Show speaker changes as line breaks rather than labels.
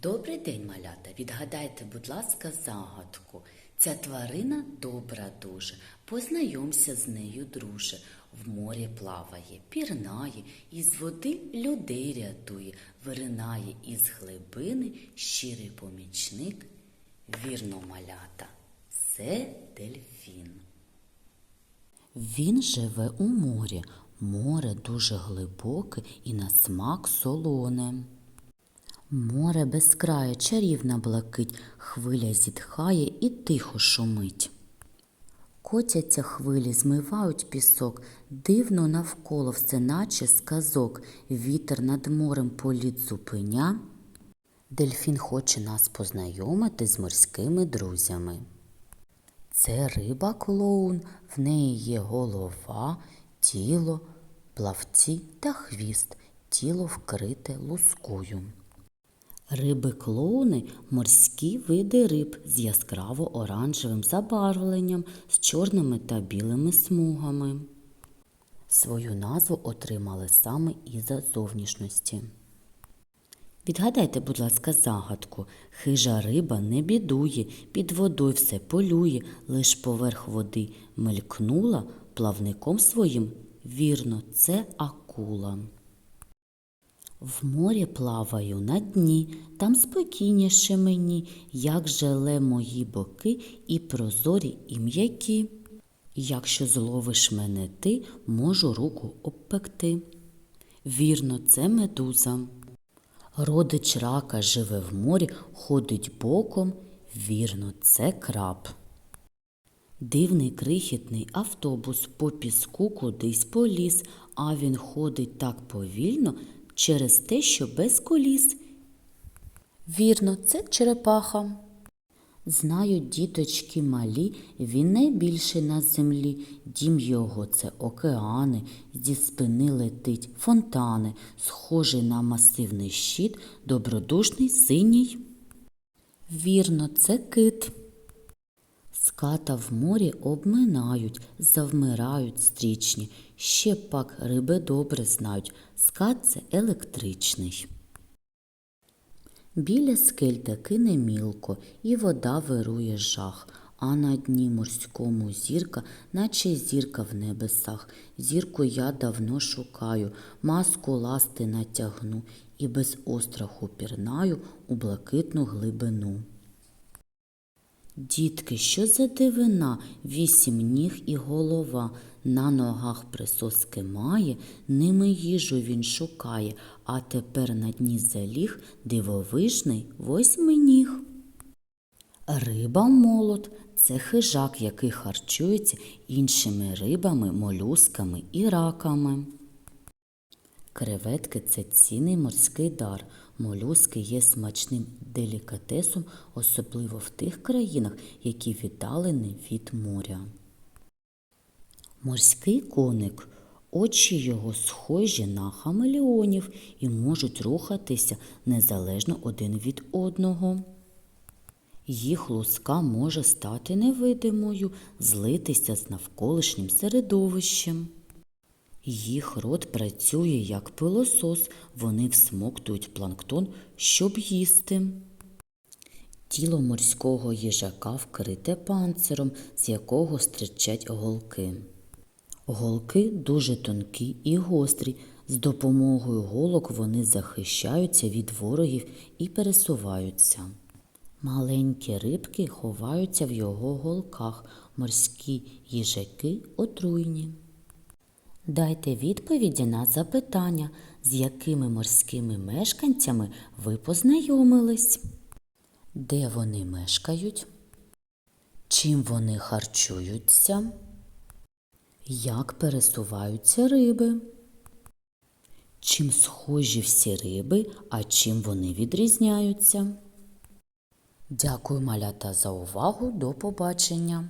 Добрий день, малята. Відгадайте, будь ласка, загадку. Ця тварина добра дуже. Познайомся з нею, друже. В морі плаває, пірнає, із води людей рятує, виринає із глибини щирий помічник. Вірно, малята, це дельфін. Він живе у морі. Море дуже глибоке і на смак солоне. Море безкрає, чарівна блакить, хвиля зітхає і тихо шумить. Котяться хвилі, змивають пісок, дивно навколо все наче сказок, вітер над морем політ зупиня. Дельфін хоче нас познайомити з морськими друзями. Це риба клоун, в неї є голова, тіло, плавці та хвіст, тіло вкрите лускою. Риби клоуни морські види риб з яскраво оранжевим забарвленням, з чорними та білими смугами. Свою назву отримали саме із-за зовнішності. Відгадайте, будь ласка, загадку. Хижа риба не бідує, під водою все полює, лиш поверх води мелькнула плавником своїм. Вірно, це акула. В морі плаваю на дні, там спокійніше мені, як желе мої боки і прозорі, і м'які. Якщо зловиш мене ти, можу руку обпекти. Вірно, це медуза. Родич рака живе в морі, ходить боком. Вірно, це краб. Дивний крихітний автобус по піску кудись поліз, а він ходить так повільно через те, що без коліс. Вірно, це черепаха. Знають діточки малі, він найбільший на землі. Дім його це океани, зі спини летить фонтани, схожий на масивний щит, добродушний синій. Вірно, це кит. Ската в морі обминають, завмирають стрічні. Ще пак риби добре знають. Скат це електричний. Біля скель таки мілко, і вода вирує жах, а на дні морському зірка, наче зірка в небесах. Зірку я давно шукаю, маску ласти натягну і без остраху пірнаю у блакитну глибину. Дітки, що за дивина, вісім ніг і голова, на ногах присоски має, ними їжу він шукає, а тепер на дні заліг дивовижний восьминіг. Риба молот це хижак, який харчується іншими рибами, молюсками і раками. Креветки це цінний морський дар. Молюски є смачним делікатесом, особливо в тих країнах, які віддалені від моря. Морський коник. Очі його схожі на хамелеонів і можуть рухатися незалежно один від одного. Їх луска може стати невидимою, злитися з навколишнім середовищем. Їх рот працює як пилосос, вони всмоктують планктон, щоб їсти. Тіло морського їжака вкрите панциром, з якого стирчать голки. Голки дуже тонкі і гострі. З допомогою голок вони захищаються від ворогів і пересуваються. Маленькі рибки ховаються в його голках, морські їжаки отруйні. Дайте відповіді на запитання, з якими морськими мешканцями ви познайомились. Де вони мешкають? Чим вони харчуються? Як пересуваються риби? Чим схожі всі риби, а чим вони відрізняються? Дякую, малята, за увагу. До побачення!